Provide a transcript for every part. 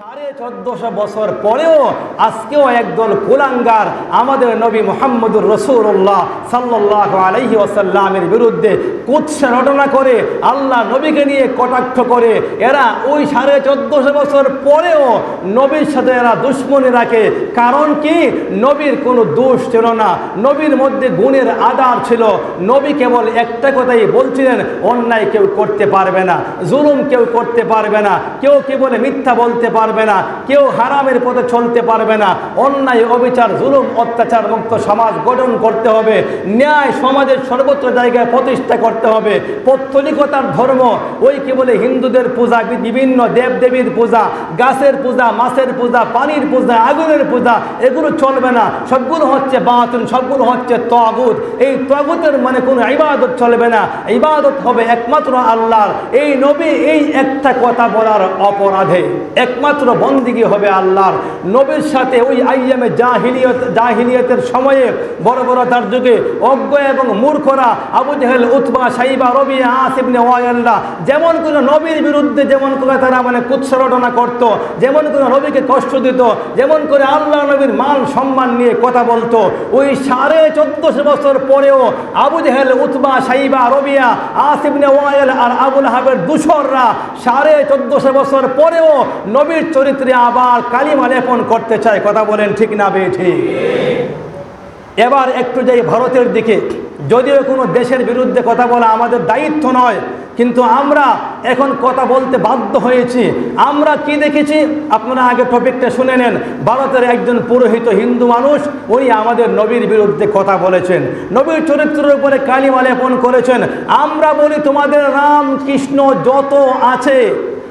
সাড়ে চোদ্দশো বছর পরেও আজকেও একদল কুলাঙ্গার আমাদের নবী মোহাম্মদুর রসুল্লাহ সাল্লাহ আলহি বিরুদ্ধে কুৎসা রটনা করে আল্লাহ নবীকে নিয়ে কটাক্ষ করে, এরা ওই সাড়ে চোদ্দশো বছর পরেও নবীর সাথে এরা দুশ্মনী রাখে। কারণ কি? নবীর কোনো দোষ ছিল না। নবীর মধ্যে গুণের আদার ছিল। নবী কেবল একটা কথাই বলছিলেন, অন্যায় কেউ করতে পারবে না, জুলুম কেউ করতে পারবে না, কেউ কি বলে মিথ্যা বলতে পারবে না, কেউ হারামের পথে চলতে পারবে না। অন্যায়, অবিচার, জুলুম, অত্যাচার মুক্ত সমাজ গঠন করতে হবে। ন্যায় সমাজের সর্বত্র জায়গায় প্রতিষ্ঠা করতে হবে। পৌত্তলিকতার ধর্ম, ওই কি বলে হিন্দুদের পূজা, বিভিন্ন দেবদেবীর পূজা, গাছের পূজা, মাছের পূজা, পানির পূজা, আগুনের পূজা, এগুলো চলবে না। সবগুলো হচ্ছে বাতুন সবগুলো হচ্ছে তগুত। এই তগুতের মানে কোনো ইবাদত চলবে না। ইবাদত হবে একমাত্র আল্লাহর। এই নবী এই একটা কথা বলার অপরাধে। একমাত্র বন্দিগি হবে আল্লাহর। নবীর সাথে ওই আইয়ামে জাহিলিয়ত জাহিলিয়তের সময়ে বড় বড় তার যুগে অজ্ঞ এবং মূর্খরা আবু জাহেল, উতবা, সাইবা রবি আসিবনে ওয়াল্লাহ যেমন কোনো নবীর বিরুদ্ধে, যেমন করে তারা মানে কুৎসরটনা করত, যেমন করে নবীকে কষ্ট দিত, যেমন করে আল্লাহ নবীর মান সম্মান নিয়ে কথা বলতো, ওই সাড়ে চোদ্দশো বছর পরেও আবু জাহেল, উতবা, সাইবা, রবিয়া আসিবনে ওয়াইল আর আবুল হাবের দূষররা সাড়ে চোদ্দশো বছর পরেও নবীর চরিত্রে আবার কালিমা লেপন করতে চায়, কথা বলেন ঠিক না বে ঠিক? এবার একটু যাই ভারতের দিকে, যদিও কোনো দেশের বিরুদ্ধে কথা বলা আমাদের দায়িত্ব নয়, কিন্তু আমরা এখন কথা বলতে বাধ্য হয়েছি। আমরা কি দেখেছি? আপনারা আগে টপিকটা শুনে নেন। ভারতের একজন পুরোহিত হিন্দু মানুষ, উনি আমাদের নবীর বিরুদ্ধে কথা বলেছেন। নবীর চরিত্রের উপরে কালিমা লেপন করেছেন। আমরা বলি তোমাদের রাম কৃষ্ণ যত আছে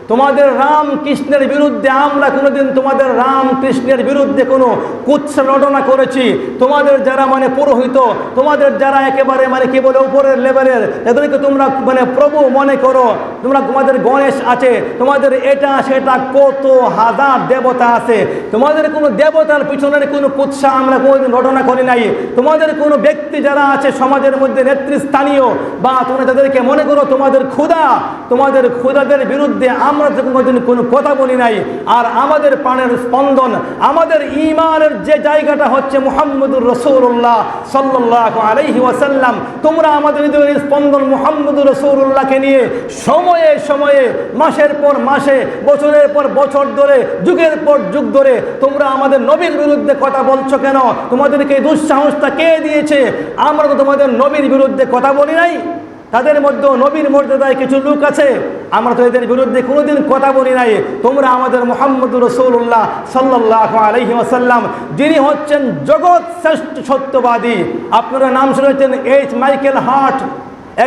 তোমাদের রাম কৃষ্ণের বিরুদ্ধে আমরা কোনোদিন তোমাদের রাম কৃষ্ণের বিরুদ্ধে কোনো কুৎসা রটনা করেছি। তোমাদের যারা মানে পুরোহিত, তোমাদের যারা একেবারে মানে কি বলে উপরের লেভেলের, তাদেরকে তোমরা মানে প্রভু মনে করো। তোমরা তোমাদের গণেশ আছে, তোমাদের এটা সেটা কত হাজার দেবতা আছে। তোমাদের কোনো দেবতার পিছনের কোনো কুৎসা আমরা কোনোদিন রটনা করি নাই। তোমাদের কোনো ব্যক্তি যারা আছে সমাজের মধ্যে নেতৃস্থানীয়, বা তোমরা তাদেরকে মনে করো তোমাদের ক্ষুধা, তোমাদের ক্ষুধাদের বিরুদ্ধে তো কোনোদিন কোনো কথা বলি নাই। আর আমাদের প্রাণের স্পন্দন, আমাদের ইমানের যে জায়গাটা হচ্ছে মুহাম্মদুর রসৌল্লাহ সাল্লাহ আলহি ওয়াসাল্লাম, তোমরা আমাদের হৃদয়ের স্পন্দন মুহাম্মদুর রসৌল্লাহকে নিয়ে সময়ে সময়ে, মাসের পর মাসে, বছরের পর বছর ধরে, যুগের পর যুগ ধরে তোমরা আমাদের নবীর বিরুদ্ধে কথা বলছো কেন? তোমাদেরকে দুঃসাহসটা কে দিয়েছে? আমরা তো তোমাদের নবীর বিরুদ্ধে কথা বলি নাই। তাদের মধ্যেও নবীর মর্যাদায় কিছু লোক আছে। আমরা তো এদের বিরুদ্ধে কোনোদিন কথা বলি নাই। তোমরা আমাদের মোহাম্মদ রসৌল্লাহ সাল্লাহ আলহি আসাল্লাম যিনি হচ্ছেন জগৎ শ্রেষ্ঠ সত্যবাদী। আপনারা নাম শুনেছেন এইচ মাইকেল হার্ট,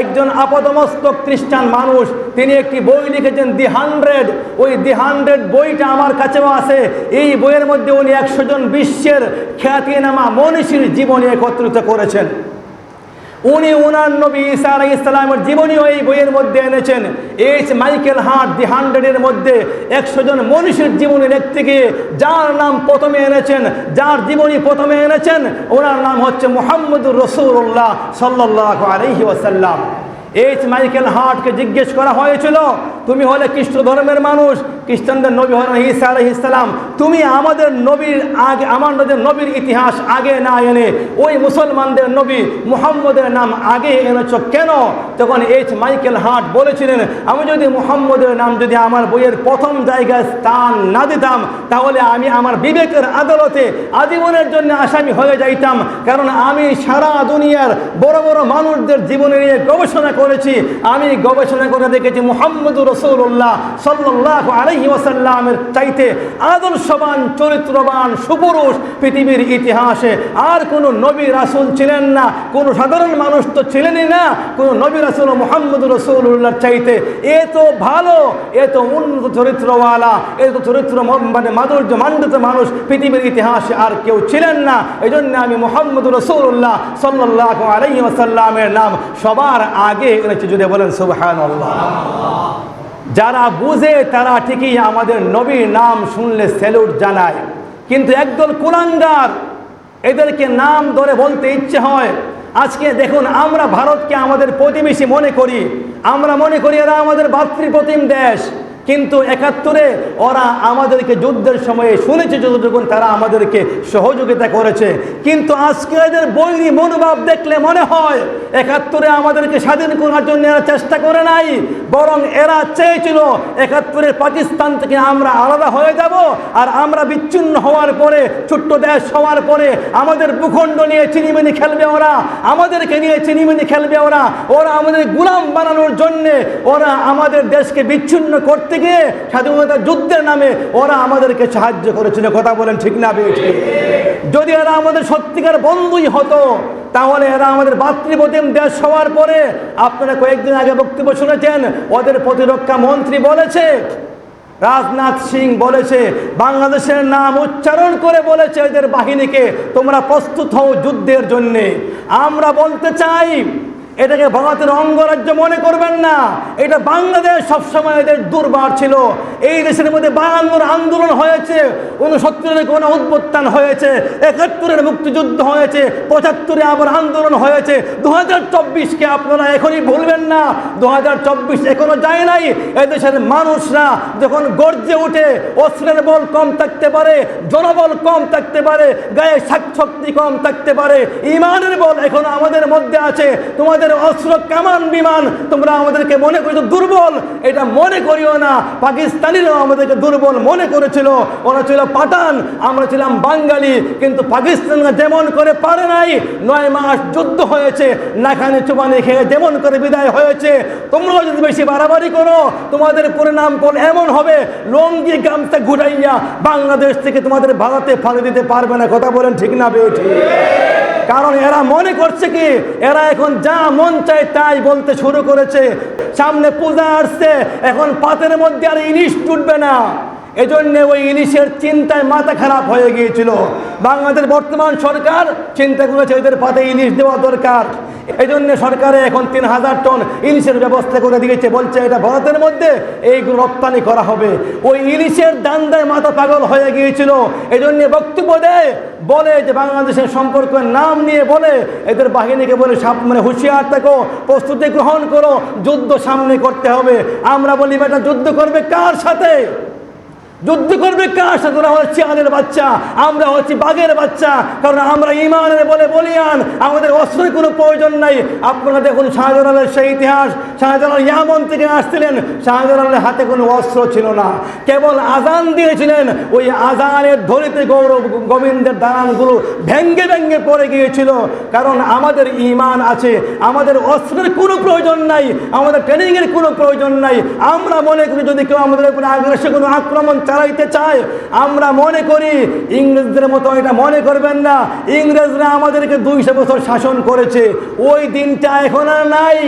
একজন আপাদমস্তক খ্রিস্টান মানুষ। তিনি একটি বই লিখেছেন দি হান্ড্রেড। ওই দি হান্ড্রেড বইটা আমার কাছেও আছে। এই বইয়ের মধ্যে উনি একশো জন বিশ্বের খ্যাতিনামা মনীষীর জীবনে একত্রিত করেছেন। উনি উনার নবী ঈসা আলাই ইসলামের জীবনী ওই বইয়ের মধ্যে এনেছেন। এইচ মাইকেল হার্ট দি হান্ড্রেডের মধ্যে একশো জন মনীষীর জীবনী লিখতে গিয়ে যার নাম প্রথমে এনেছেন, যার জীবনী প্রথমে এনেছেন, ওনার নাম হচ্ছে মোহাম্মদুর রসুল্লাহ সাল্লাহ আলহি ওসাল্লাম এইচ মাইকেল হার্টকে জিজ্ঞেস করা হয়েছিল, তুমি হলে খ্রিস্ট ধর্মের মানুষ? খ্রিস্টানদের নবী হলেন ঈসা আলহ ইসলাম তুমি আমাদের নবীর আগে আমাদের নবীর ইতিহাস আগে না এনে, ওই মুসলমানদের নবী মুহাম্মদের নাম আগে এনেছ কেন? তখন এইচ মাইকেল হার্ট বলেছিলেন, আমি যদি মুহাম্মদের নাম যদি আমার বইয়ের প্রথম জায়গায় স্থান না দিতাম, তাহলে আমি আমার বিবেকের আদালতে আজীবনের জন্য আসামি হয়ে যাইতাম। কারণ আমি সারা দুনিয়ার বড় বড় মানুষদের জীবনে নিয়ে গবেষণা করেছি আমি গবেষণা করে দেখেছি মুহাম্মদুর রসুল্লাহ সাল্লাহ আলহি ওসাল্লামের চাইতে আদর্শবান, চরিত্রবান, সুপুরুষ পৃথিবীর ইতিহাসে। আর কোনো নবী রাসুল ছিলেন না, কোনো সাধারণ মানুষ তো ছিলেনই না, কোনো নবী রাসুল মোহাম্মদ রসুল্লাহর চাইতে। এ তো ভালো, এ তো উন্নত চরিত্রওয়ালা, এ তো চরিত্র মানে মাধুর্য মান্ডিত মানুষ পৃথিবীর ইতিহাসে আর কেউ ছিলেন না। এই জন্য আমি মোহাম্মদ রসুল্লাহ সাল্লাহ আলহি ওসাল্লামের নাম সবার আগে এনেছি যদি বলেন সুবহান যারা বুঝে তারা ঠিকই আমাদের নবীর নাম শুনলে স্যালুট জানায়। কিন্তু একদল কুলাঙ্গার, এদেরকে নাম ধরে বলতে ইচ্ছে হয়, আজকে দেখুন আমরা ভারতকে আমাদের প্রতিবেশী মনে করি, আমরা মনে করি এরা আমাদের ভাতৃপ্রতিম দেশ। কিন্তু একাত্তরে ওরা আমাদেরকে যুদ্ধের সময়ে শুনেছে যতটুকু তারা আমাদেরকে সহযোগিতা করেছে। কিন্তু আজকে এদের বৈরী মনোভাব দেখলে মনে হয়, একাত্তরে আমাদেরকে স্বাধীন করার জন্য এরা চেষ্টা করে নাই, বরং এরা চেয়েছিল একাত্তরে পাকিস্তান থেকে আমরা আলাদা হয়ে যাব, আর আমরা বিচ্ছিন্ন হওয়ার পরে, ছোট্ট দেশ হওয়ার পরে আমাদের ভূখণ্ড নিয়ে চিনিমিনি খেলবে ওরা, আমাদেরকে নিয়ে চিনিমিনি খেলবে ওরা ওরা আমাদের গুলাম বানানোর জন্যে ওরা আমাদের দেশকে বিচ্ছিন্ন করতে গিয়ে স্বাধীনতা যুদ্ধের নামে ওরা আমাদেরকে সাহায্য করেছিল। কথা বলেন ঠিক না বেঠি যদি এরা আমাদের সত্যিকার বন্ধুই হতো, তাহলে এরা আমাদের মাতৃপ্রতিম দেশ হওয়ার পরে আপনারা কয়েকদিন আগে বক্তব্য শুনেছেন, ওদের প্রতিরক্ষা মন্ত্রী বলেছে, রাজনাথ সিং বলেছে, বাংলাদেশের নাম উচ্চারণ করে বলেছে এদের বাহিনীকে, তোমরা প্রস্তুত হও যুদ্ধের জন্যে। আমরা বলতে চাই এটাকে ভারতের অঙ্গরাজ্য মনে করবেন না। এটা বাংলাদেশ সবসময় এদের দুর্বার ছিল। এই দেশের মধ্যে বায়ান্নর আন্দোলন হয়েছে উনসত্তরের কোনো উদ্বোত্থান হয়েছে, একাত্তরের মুক্তিযুদ্ধ হয়েছে, পঁচাত্তরে আবার আন্দোলন হয়েছে। দু হাজার চব্বিশকে আপনারা এখনই ভুলবেন না। দু হাজার চব্বিশ এখনও যায় নাই। এদেশের মানুষরা যখন গর্জে উঠে, অস্ত্রের বল কম থাকতে পারে, জনবল কম থাকতে পারে, গায়ে শক্তি কম থাকতে পারে, ইমানের বল এখনও আমাদের মধ্যে আছে। তোমাদের অস্ত্র কামান বিমান, তোমরা আমাদেরকে মনে করেছ দুর্বল, এটা মনে করিও না। পাকিস্তানিরাও আমাদেরকে দুর্বল মনে করেছিল। ওরা ছিল পাঠান, আমরা ছিলাম বাঙালি, কিন্তু পাকিস্তানরা যেমন করে পারে নাই, নয় মাস যুদ্ধ হয়েছে, নাখানে চুবানি খেয়ে যেমন করে বিদায় হয়েছে। তোমরাও যদি বেশি বাড়াবাড়ি করো, তোমাদের পরিণাম ফল এমন হবে? লঙ্গি, গামছা ঘুরাইয়া বাংলাদেশ থেকে তোমাদের ভারতে ফালে দিতে পারবে না। কথা বলেন ঠিক না বেঠি কারণ এরা মনে করছে কি, এরা এখন যা মন চায় তাই বলতে শুরু করেছে। সামনে পূজা আসছে, এখন পাতের মধ্যে আর ইলিশ টুটবে না। এজন্য ওই ইলিশের চিন্তায় মাথা খারাপ হয়ে গিয়েছিল। বাংলাদেশ বর্তমান সরকার চিন্তা করেছে এদের পাতে ইলিশ দেওয়া দরকার। এই জন্য সরকারে এখন তিন হাজার টন ইলিশের ব্যবস্থা করে দিয়েছে। বলছে, এটা ভারতের মধ্যে এইগুলো রপ্তানি করা হবে। ওই ইলিশের দান্দায় মাথা পাগল হয়ে গিয়েছিল। এই জন্য বক্তব্য দেয়, বলে যে বাংলাদেশের সম্পর্কের নাম নিয়ে বলে, এদের বাহিনীকে বলে সাপ মানে হুঁশিয়ার থাকো, প্রস্তুতি গ্রহণ করো, যুদ্ধ সামনে করতে হবে। আমরা বলি, বেটা, যুদ্ধ করবে কার সাথে? যুদ্ধ করবে কার সাথে? ওরা হচ্ছে আলের বাচ্চা, আমরা হচ্ছি বাঘের বাচ্চা। কারণ আমরা ইমানের বলে বলিয়ান, আমাদের অস্ত্রের কোনো প্রয়োজন নাই। আপনারা দেখুন, শাহজালালের সেই ইতিহাস। শাহজালাল ইয়ামন থেকে আসছিলেন, শাহজালালের হাতে কোনো অস্ত্র ছিল না। কেবল আজান দিয়েছিলেন, ওই আজানের ধরিতে গৌরব গোবিন্দের দালানগুলো ভেঙ্গে ভেঙ্গে পড়ে গিয়েছিল। কারণ আমাদের ইমান আছে, আমাদের অস্ত্রের কোনো প্রয়োজন নাই, আমাদের ট্রেনিংয়ের কোনো প্রয়োজন নাই। আমরা মনে করি যদি কেউ আমাদের উপরে আগ্রাসে কোনো আক্রমণ চালাইতে চায়, আমরা মনে করি ইংরেজদের মতো এটা মনে করবেন না। ইংরেজরা আমাদেরকে দুইশো বছর শাসন করেছে। ওই দিনটা এখন আর নাই।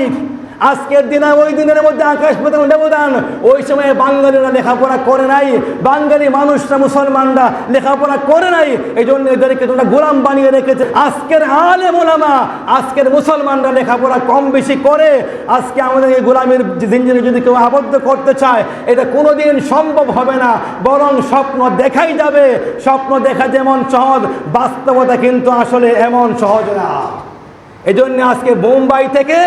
আজকের দিনে ওই দিনের মধ্যে আকাশ পাতাল ব্যবধান। ওই সময় বাঙালিরা লেখাপড়া করে নাই। বাঙালি মানুষরা, মুসলমানরা লেখাপড়া করে নাই। এই জন্য এদেরকে তোমরা গোলাম বানিয়ে রেখেছে। আজকের আলে মোলামা আজকের মুসলমানরা লেখাপড়া কম বেশি করে। আজকে আমাদের এই গোলামের জিঞ্জিনে যদি কেউ আবদ্ধ করতে চায়, এটা কোনোদিন সম্ভব হবে না। বরং স্বপ্ন দেখাই যাবে। স্বপ্ন দেখা যেমন সহজ, বাস্তবতা কিন্তু আসলে এমন সহজ না। এই জন্য আজকে বোম্বাই থেকে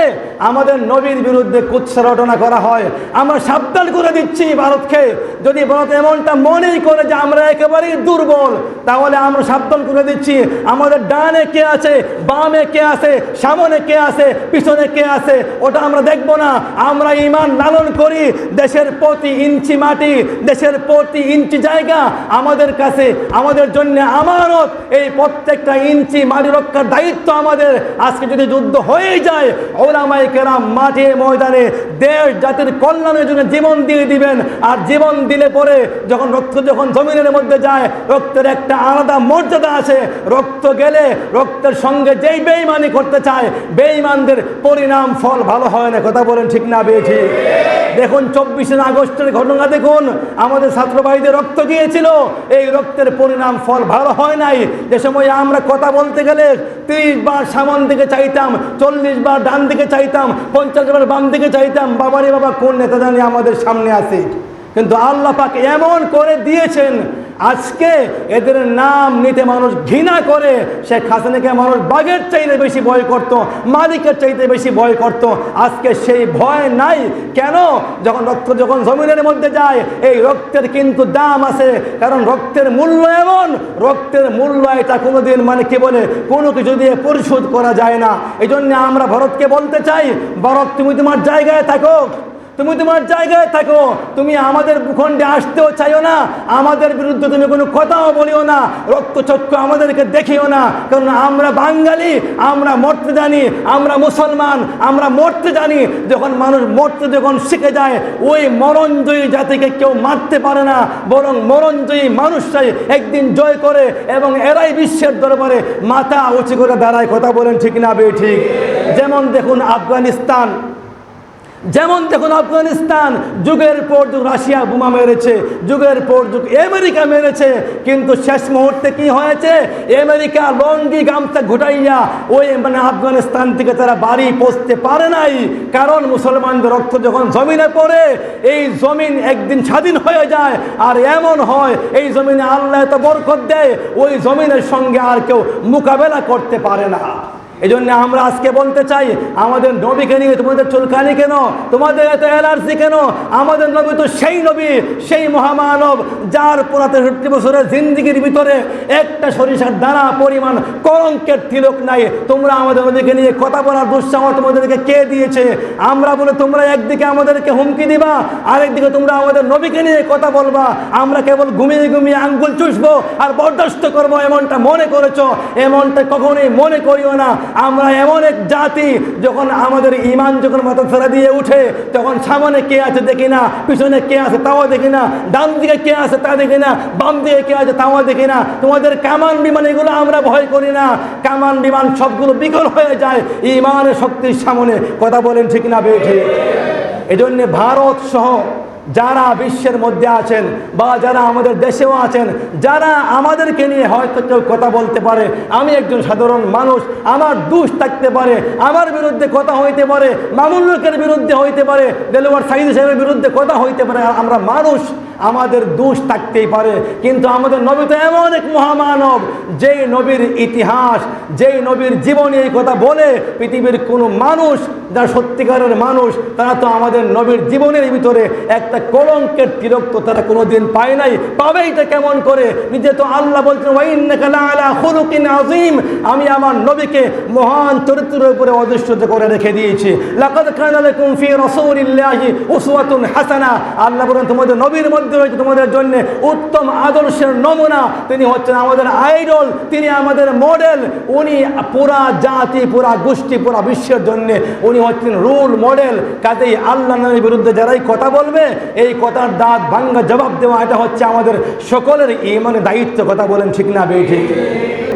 আমাদের নবীর বিরুদ্ধে কুৎসা রটনা করা হয়। আমরা সাবধান করে দিচ্ছি ভারতকে। যদি ভারত এমনটা মনেই করে যে আমরা একেবারেই দুর্বল, তাহলে আমরা সাবধান করে দিচ্ছি। আমাদের ডানে কে আছে, বামে কে আছে, সামনে কে আছে, পিছনে কে আছে, ওটা আমরা দেখব না। আমরা ইমান লালন করি, দেশের প্রতি ইঞ্চি মাটি, দেশের প্রতি ইঞ্চি জায়গা, আমাদের কাছে, আমাদের জন্য আমানত। এই প্রত্যেকটা ইঞ্চি মাটি রক্ষার দায়িত্ব আমাদের। আজকে যদি যুদ্ধ হয়েই যায় ওলামাই কেরাম মাঠে ময়দানে দেশ জাতির কল্যাণের জন্য জীবন দিয়ে দিবেন। আর জীবন দিলে পরে যখন রক্ত যখন জমিনের মধ্যে যায়, রক্তের একটা আলাদা মর্যাদা আছে। রক্ত গেলে রক্তের সঙ্গে যেই বেইমানি করতে চায়, বেইমানদের পরিণাম, ফল ভালো হয় না, কথা বলেন ঠিক না বেঠি দেখুন, চব্বিশে আগস্টের ঘটনা দেখুন, আমাদের ছাত্র ভাইদের রক্ত দিয়েছিল, এই রক্তের পরিণাম, ফল ভালো হয় নাই। যে সময় আমরা কথা বলতে গেলে তিরিশ বার সামন দিকে চাইতাম, চল্লিশ বার ডান দিকে চাইতাম, পঞ্চাশ বার বাম দিকে চাইতাম, বাবারে বাবা, কোন নেতা জানি আমাদের সামনে আছে? কিন্তু আল্লাহ পাক এমন করে দিয়েছেন আজকে এদের নাম নিতে মানুষ ঘৃণা করে। শেখ হাসিনাকে মানুষ বাঘের চাইতে বেশি ভয় করত, মালিকের চাইতে বেশি ভয় করত। আজকে সেই ভয় নাই। কেন? যখন রক্ত যখন জমিনের মধ্যে যায়, এই রক্তের কিন্তু দাম আছে। কারণ রক্তের মূল্য এমন, রক্তের মূল্য এটা কোনোদিন মানে কি বলে, কোনো কিছু দিয়ে পরিশোধ করা যায় না। এই আমরা ভারতকে বলতে চাই, ভারত তুমি তোমার জায়গায় থাকো। তুমি তোমার জায়গায় থাকো। তুমি আমাদের ভূখণ্ডে আসতেও চাইও না। আমাদের বিরুদ্ধে তুমি কোনো কথাও বলিও না। রক্তচক্ষু আমাদেরকে দেখিও না। কারণ আমরা বাঙালি, আমরা মরতে জানি আমরা মুসলমান, আমরা মরতে জানি যখন মানুষ মরতে যখন শিখে যায়, ওই মরণজয়ী জাতিকে কেউ মারতে পারে না। বরং মরণজয়ী মানুষরাই একদিন জয় করে এবং এরাই বিশ্বের দরবারে মাথা উঁচু করে দাঁড়ায়। কথা বলেন ঠিক না বে ঠিক? যেমন দেখুন আফগানিস্তান। যেমন দেখুন আফগানিস্তান, যুগের পর যুগ রাশিয়া বোমা মেরেছে, যুগের পর যুগ আমেরিকা মেরেছে, কিন্তু শেষ মুহূর্তে কি হয়েছে? আমেরিকা লঙ্গি গামছা ঘুটাইয়া ওই মানে আফগানিস্তান থেকে তারা বাড়ি পৌঁছতে পারে নাই, কারণ মুসলমানদের রক্ত যখন জমিনে পড়ে, এই জমিন একদিন স্বাধীন হয়ে যায়, আর এমন হয়, এই জমিনে আল্লাহ এত বরকত দেয়, ওই জমিনের সঙ্গে আর কেউ মোকাবেলা করতে পারে না। এই জন্য আমরা আজকে বলতে চাই, আমাদের নবীকে নিয়ে, তোমাদের চুলকানি কেন? তোমাদের এত অ্যালার্জি কেন? আমাদের নবী তো সেই নবী, সেই মহামানব, যার পুরাতে সত্তর বছরের জিন্দিগির ভিতরে একটা সরিষার দ্বারা পরিমাণ কলঙ্কের তিলক নাই। তোমরা আমাদের নবীকে নিয়ে কথা বলার দুঃসাহস তোমাদেরকে কে দিয়েছে? আমরা বলে তোমরা একদিকে আমাদেরকে হুমকি দিবা, আরেকদিকে তোমরা আমাদের নবীকে নিয়ে কথা বলবা। আমরা কেবল ঘুমিয়ে ঘুমিয়ে আঙ্গুল চুষবো আর বরদাস্ত করব, এমনটা মনে করেছ? এমনটা কখনোই মনে করিও না। আমরা এমন এক জাতি, যখন আমাদের ইমান যখন মাথা ফেরা দিয়ে উঠে, তখন সামনে কে আছে দেখি না, পিছনে কে আছে তাও দেখি না, ডান দিকে কে আছে তা দেখি না, বাম দিকে কে আছে তাও দেখি না। তোমাদের কামান বিমান এগুলো আমরা ভয় করি না। কামান বিমান সবগুলো বিকল হয়ে যায় ইমানের শক্তির সামনে। কথা বলেন ঠিক না বেঠে এই জন্যে ভারত সহ যারা বিশ্বের মধ্যে আছেন বা যারা আমাদের দেশেও আছেন, যারা আমাদেরকে নিয়ে হয়তো কেউ কথা বলতে পারে, আমি একজন সাধারণ মানুষ, আমার দোষ থাকতে পারে, আমার বিরুদ্ধে কথা হইতে পারে মামুল বিরুদ্ধে হইতে পারে, দেলোয়ার সাইদ সাহেবের বিরুদ্ধে কথা হইতে পারে আমরা মানুষ, আমাদের দোষ থাকতেই পারে। কিন্তু আমাদের নবী তো এমন এক মহামানব, যেই নবীর ইতিহাস, যেই নবীর জীবনী এই কথা বলে, পৃথিবীর কোনো মানুষ, যারা সত্যিকারের মানুষ, তারা তো আমাদের নবীর জীবনের ভিতরে একটা কলঙ্কের তিলক তো তারা কোনোদিন পায় নাই। পাবে এটা কেমন করে? নিজে তো আল্লাহ বলছেন খুলুকিন আমি আমার নবীকে মহান চরিত্রের উপরে অধিষ্ঠিত করে রেখে দিয়েছি। হাসানা। আল্লাহ বলেন, তোমাদের নবীর মধ্যে রয়েছে তোমাদের জন্য উত্তম আদর্শের নমুনা। তিনি হচ্ছেন আমাদের আইডল, তিনি আমাদের মডেল। উনি পুরা জাতি, পুরা গোষ্ঠী, পুরা বিশ্বের জন্য উনি হচ্ছেন রুল মডেল। কাজেই আল্লাহ নবীর বিরুদ্ধে যারাই কথা বলবে এই কথার দাঁত ভাঙ্গা জবাব দেওয়া, এটা হচ্ছে আমাদের সকলের ইমানে দায়িত্ব, কথা বলেন ঠিক না বে ঠিক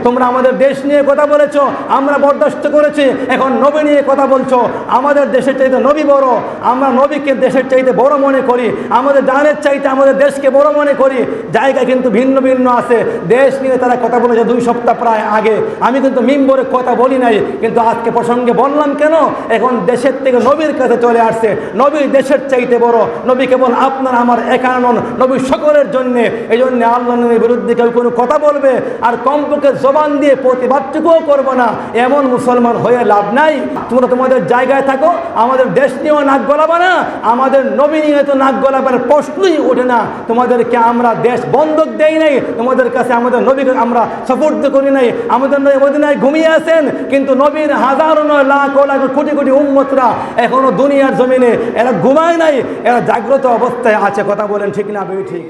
তোমরা আমাদের দেশ নিয়ে কথা বলেছ, আমরা বরদাস্ত করেছি, এখন নবী নিয়ে কথা বলছো। আমাদের দেশের চাইতে নবী বড়, আমরা নবীকে দেশের চাইতে বড় মনে করি, আমাদের দানের চাইতে আমাদের দেশকে বড় মনে করি। জায়গা কিন্তু ভিন্ন ভিন্ন আছে, দেশ নিয়ে তারা কথা বলেছে দুই সপ্তাহ প্রায় আগে। আমি কিন্তু মিম্বরে কথা বলি নাই, কিন্তু আজকে প্রসঙ্গে বললাম কেন? এখন দেশের থেকে নবীর কাছে চলে আসছে, নবী দেশের চাইতে বড়, নবী কেবল আপনার, আমার একানন, নবী সকলের জন্যে। এই জন্যে আল্লাহ নবীর বিরুদ্ধে কেউ কোনো কথা বলবে, আর কমপক্ষে জবান দিয়ে প্রতিবাদটুকুও করব না। এমন মুসলমান হয়ে লাভ নাই। তোমরা তোমাদের জায়গায় থাকো, আমাদের দেশ নিয়েও নাক গলাবো না, আমাদের নবী নিয়ে তো নাক গলাবার প্রশ্নই ওঠে না। তোমাদেরকে আমরা দেশ বন্ধক দেই নাই, তোমাদের কাছে আমাদের নবীকে আমরা সাপোর্ট করি নাই। আমাদের মদিনায় ঘুমিয়ে আছেন, কিন্তু নবীর হাজারো নয় লাখ লাখ কোটি কোটি উম্মতরা এখনও দুনিয়ার জমিনে এরা ঘুমায় নাই, এরা জাগ্রত অবস্থায় আছে। কথা বলেন ঠিক না বেশি ঠিক?